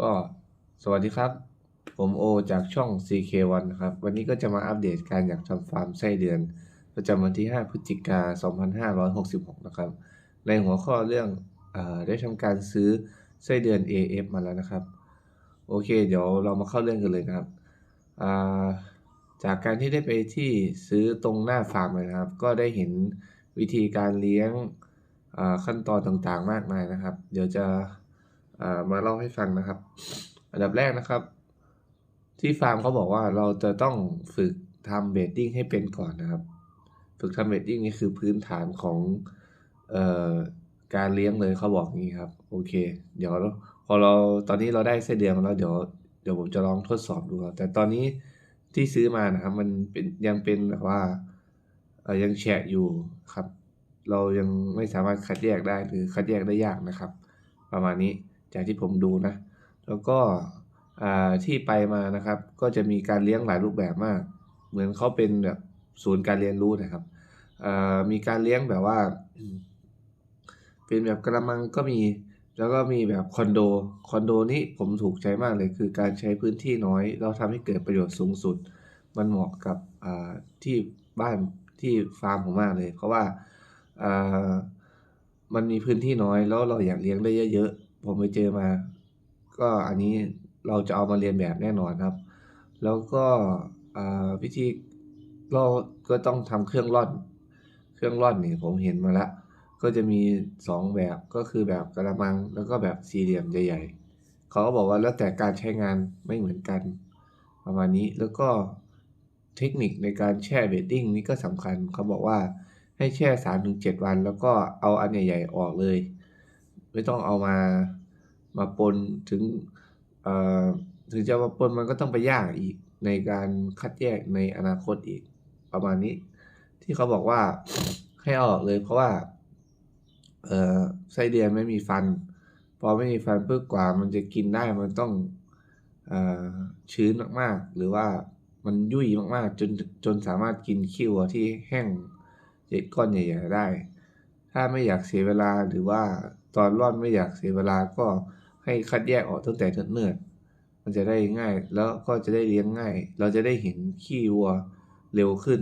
ก็สวัสดีครับ ผมโอจากช่อง CK1 นะครับ วันนี้ก็จะมาอัปเดตการอยากทำฟาร์มไส้เดือน ประจำวันที่ 5 พฤศจิกา 2566 นะครับ ในหัวข้อเรื่องอได้ทำการซื้อไส้เดือน AF มาแล้วนะครับ โอเค เดี๋ยวเรามาเข้าเรื่องกันเลยนะครับ จากการที่ได้ไปที่ซื้อตรงหน้าฟาร์มนะครับ ก็ได้เห็นวิธีการเลี้ยงขั้นตอนต่างๆมากมายนะครับ เดี๋ยวจะ มาเล่าให้ฟังนะครับ อันดับแรกนะครับ ที่ฟาร์มเขาบอกว่าเราจะต้องฝึกทำเบดดิ้งให้เป็นก่อนนะครับ ฝึกทำเบดดิ้งนี่คือพื้นฐานของออการเลี้ยงเลยเขาบอกงี้ครับ โอเค เดี๋ยวพอเราตอนนี้เราได้ไส้เดือนมาแล้วเดี๋ยวเดี๋ยวผมจะลองทดสอบดูครับแต่ตอนนี้ที่ซื้อมานะครับ มันเป็นยังเป็นแบบว่ายังแฉะอยู่ครับ เรายังไม่สามารถคัดแยกได้หรือคัดแยกได้ยากนะครับ ประมาณนี้ จากที่ผมดูนะ แล้วก็ที่ไปมานะครับ ก็จะมีการเลี้ยงหลายรูปแบบมาก เหมือนเขาเป็นแบบศูนย์การเรียนรู้นะครับมีการเลี้ยงแบบว่า เป็นแบบกระมังก็มี แล้วก็มีแบบคอนโด คอนโดนี่ผมถูกใจมากเลย คือการใช้พื้นที่น้อยแล้วทำให้เกิดประโยชน์สูงสุด มันเหมาะกับที่บ้านที่ฟาร์มผมมากเลย เพราะว่ามันมีพื้นที่น้อยแล้วเราอยากเลี้ยงได้เยอะ ผมไปเจอมา ก็อันนี้เราจะเอามาเรียนแบบแน่นอนครับ แล้วก็วิธีเราก็ต้องทำเครื่องร่อน เครื่องร่อนนี่ผมเห็นมาแล้วก็จะมีสองแบบก็คือแบบกระมังแล้วก็แบบสี่เหลี่ยมใหญ่ๆเขาก็บอกว่าแล้วแต่การใช้งานไม่เหมือนกัน ประมาณนี้แล้วก็เทคนิคในการแช่เบดดิ้งนี่ก็สำคัญเขาบอกว่าให้แช่สามถึงเจ็ดวัน แล้วก็เอาอันใหญ่ๆออกเลย ไม่ต้องเอามามาปนถึงถึงจะมาปนมันก็ต้องไปยางอีกในการคัดแยกในอนาคตอีกประมาณนี้ ที่เขาบอกว่าให้ออกเลยเพราะว่าไส้เดือนไม่มีฟัน พอไม่มีฟันปุ๊บกว่ามันจะกินได้มันต้องอชื้นมากๆ หรือว่ามันยุ่ยมากๆ จนจนสามารถกินขี้วัวที่แห้งเจ็ดก้อนใหญ่ๆได้ ถ้าไม่อยากเสียเวลาหรือว่าตอนร่อนไม่อยากเสียเวลาก็ให้คัดแยกออกตั้งแต่เนิ่นๆมันจะได้ง่าย แล้วก็จะได้เลี้ยงง่าย เราจะได้เห็นขี้วัวเร็วขึ้น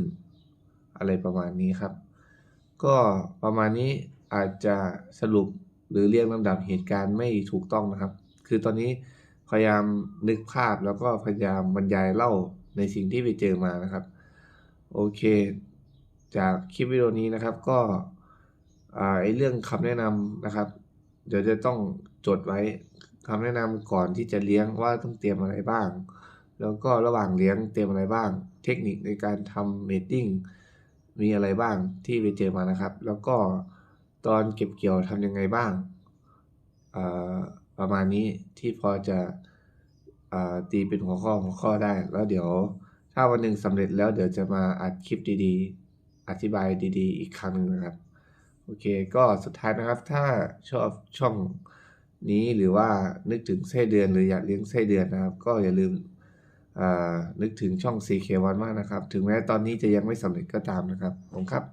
อะไรประมาณนี้ครับ ก็ประมาณนี้อาจจะสรุปหรือเรียงลำดับเหตุการณ์ไม่ถูกต้องนะครับ คือตอนนี้พยายามนึกภาพแล้วก็พยายามบรรยายเล่าในสิ่งที่ไปเจอมานะครับ โอเค จากคลิปวิดีโอนี้นะครับก็ ไอเรื่องคำแนะนำนะครับ เดี๋ยวจะต้องจดไว้คำแนะนำก่อนที่จะเลี้ยงว่าต้องเตรียมอะไรบ้าง แล้วก็ระหว่างเลี้ยงเตรียมอะไรบ้าง เทคนิคในการทำเมดดิ้งมีอะไรบ้างที่ไปเจอมานะครับ แล้วก็ตอนเก็บเกี่ยวทำยังไงบ้างอ่าประมาณนี้ที่พอจะอ่าตีเป็นหัวข้อหัวข้อได้ แล้วเดี๋ยวถ้าวันหนึ่งสำเร็จแล้วเดี๋ยวจะมาอัดคลิปดีๆ อธิบายดีๆ อีกครั้งหนึ่งนะครับ โอเคก็สุดท้ายนะครับถ้าชอบช่องนี้หรือว่านึกถึงไส้เดือนหรืออยากเลี้ยงไส้เดือนนะครับ ก็อย่าลืมนึกถึงช่อง CK1 มากนะครับ ถึงแม้ตอนนี้จะยังไม่สำเร็จก็ตามนะครับผมครับ